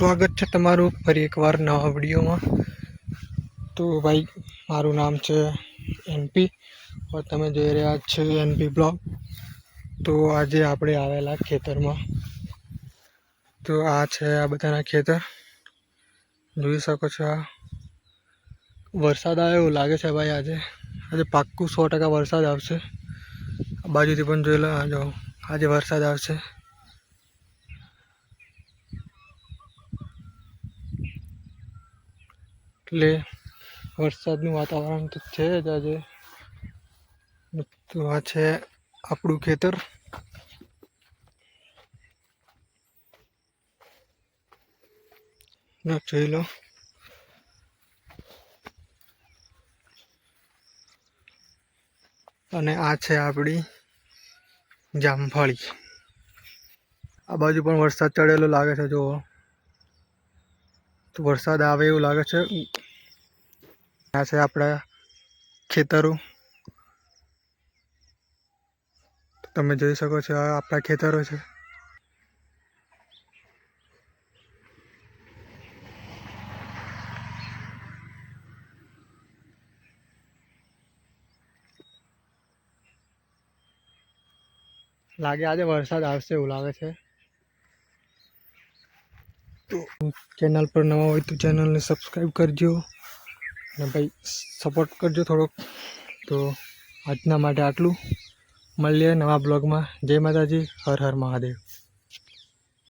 સ્વાગત છે તમારું ફરી એકવાર નવા વિડીયોમાં. તો ભાઈ, મારું નામ છે એનપી તમે જોઈ રહ્યા છો એનપી બ્લોગ. તો આજે આપણે આવેલા ખેતરમાં. તો આ છે આ બધાના ખેતર. જોઈ શકો છો આ. વરસાદ આવે એવું લાગે છે ભાઈ આજે. આજે પાક્કું સો ટકા વરસાદ આવશે. બાજુથી પણ જોઈ લો, આ જો, આજે વરસાદ આવશે. એટલે વરસાદનું વાતાવરણ તો છે જ આજે. તો આ છે આપણું ખેતર. જો જોઈ લો. અને આ છે આપણી જામફળી. આ બાજુ પણ વરસાદ ચડેલો લાગે છે, જુઓ. તો વરસાદ આવે એવું લાગે છે. આ છે આપણા ખેતરો. તમે જોઈ શકો છો આ આપણા ખેતરો છે. લાગે આજે વરસાદ આવશે એવું લાગે છે. ચેનલ પર નવા હોય તો ચેનલને સબસ્ક્રાઈબ કરજો. અને ભાઈ સપોર્ટ કરજો થોડોક. તો આજના માટે આટલું. મળીએ નવા બ્લોગમાં. જય માતાજી. હર હર મહાદેવ.